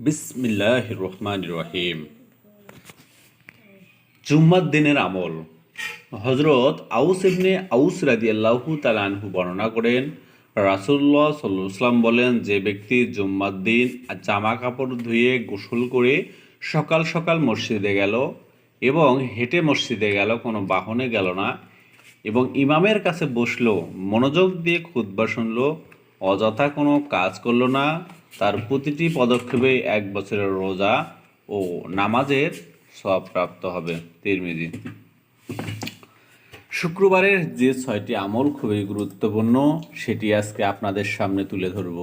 বিসমিল্লাহ রহমান রহিম। জুম্মার দিনের আমল। হজরত আউস ইবনে আউস রাদি আল্লাহু তালানহু বর্ণনা করেন রাসুল্লাহ সাল্লাম বলেন, যে ব্যক্তি জুম্মার দিন জামা কাপড় ধুয়ে গোসল করে সকাল সকাল মসজিদে গেল এবং হেঁটে মসজিদে গেল, কোনো বাহনে গেল না এবং ইমামের কাছে বসল, মনোযোগ দিয়ে খুতবা শুনলো, অযথা কোনো কাজ করল না তার প্রতিটি পদক্ষেপে এক বছরের রোজা ও নামাজের সব প্রাপ্ত হবে, তিরমিজি। শুক্রবারের যে ছয়টি আমল খুবই গুরুত্বপূর্ণ, সেটি আজকে আপনাদের সামনে তুলে ধরব।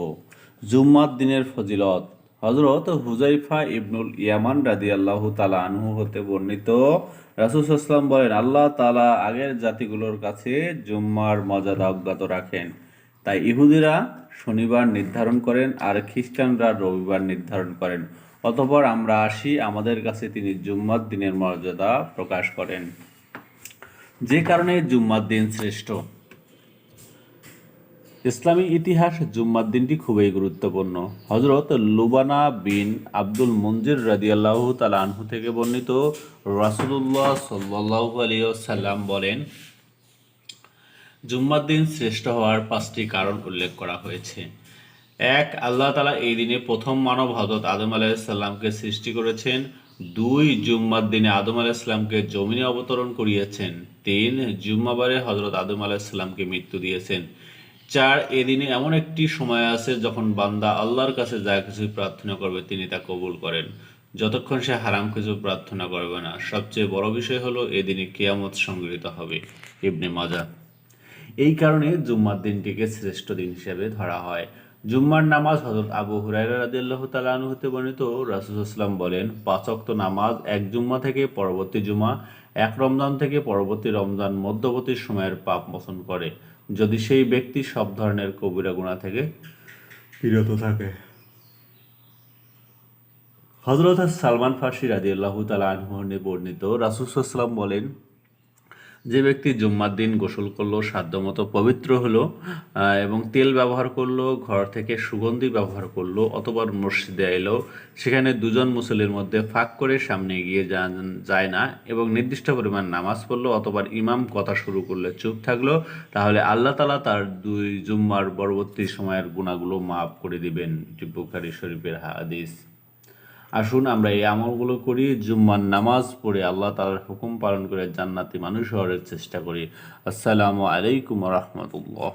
জুম্মার দিনের ফজিলত হজরত হুজাইফা ইবনুল ইয়ামান রাদি আল্লাহ তালা আনহু হতে বর্ণিত রাসুসাল্লাম বলেন, আল্লাহ তালা আগের জাতিগুলোর কাছে জুম্মার মর্যাদা অজ্ঞাত রাখেন। তাই ইহুদিরা শনিবার নির্ধারণ করেন আর খ্রিস্টানরা রবিবার নির্ধারণ করেন। অতপর আমরা আসি আমাদের কাছে তিনি জুম্মার দিনের মর্যাদা প্রকাশ করেন। যে কারণে জুম্মার দিন শ্রেষ্ঠ। ইসলামী ইতিহাস জুম্মার দিনটি খুবই গুরুত্বপূর্ণ। হজরত লুবানা বিন আব্দুল মঞ্জির রাদিয়াল্লাহ তালা আনহু থেকে বর্ণিত রাসুলুল্লাহ সাল্লাহ আলিয় সাল্লাম বলেন জুম্মার দিন শ্রেষ্ঠ হওয়ার পাঁচটি কারণ উল্লেখ করা হয়েছে। এক, আল্লাহ তালা এই দিনে প্রথম মানব হজরত আদম আলাইসাল্লামকে সৃষ্টি করেছেন। দুই, জুম্মার দিনে আদম আলাইসাল্লামকে জমিনে অবতরণ করিয়েছেন। তিন, জুম্মাবারে হজরত আদম আলাইসাল্লামকে মৃত্যু দিয়েছেন। চার এদিনে এমন একটি সময় আছে যখন বান্দা আল্লাহর কাছে যা কিছু প্রার্থনা করবে তিনি তা কবুল করেন। যতক্ষণ সে হারাম কিছু প্রার্থনা করবে না। সবচেয়ে বড় বিষয় হলো এদিনে কেয়ামত সংগৃহীত হবে। ইবনে মাজা এই কারণে জুম্মার দিনটিকে শ্রেষ্ঠ দিন হিসেবে ধরা হয়। জুম্মার নামাজ হজরত আবু হুরাইরা রাদিয়াল্লাহু তাআলা হতে বর্ণিত। রাসূলুল্লাহ বলেন, পাঁচ ওয়াক্ত নামাজ এক জুম্মা থেকে পরবর্তী জুমা এক রমজান থেকে পরবর্তী রমজান মধ্যবর্তী সময়ের পাপ মোচন করে। যদি সেই ব্যক্তি সব ধরনের কবিরা গুণা থেকে বিরত থাকে। হজরত সালমান ফার্সি রাজি আল্লাহ তালা আনহুনে বর্ণিত রাসুসাল্লাম বলেন যে ব্যক্তি জুম্মার দিন গোসল করল সাধ্যমতো পবিত্র হলো এবং তেল ব্যবহার করল, ঘর থেকে সুগন্ধি ব্যবহার করল, অথবা মসজিদে এলো, সেখানে দুজন মুসল্লির মধ্যে ফাঁক করে সামনে এগিয়ে যায় না এবং নির্দিষ্ট পরিমাণ নামাজ পড়ল অথবা ইমাম কথা শুরু করলে চুপ থাকল, তাহলে আল্লাহ তালা তার দুই জুম্মার পরবর্তী সময়ের গুণাগুলো মাফ করে দিবেন। এটি বুখারী শরীফের হাদিস। আসুন, আমরা এই আমলগুলো করি, জুম্মার নামাজ পড়ে আল্লাহ তালার হুকুম পালন করে জান্নাতি মানুষ হওয়ার চেষ্টা করি। আসসালামু আলাইকুম রহমতুল্লাহ।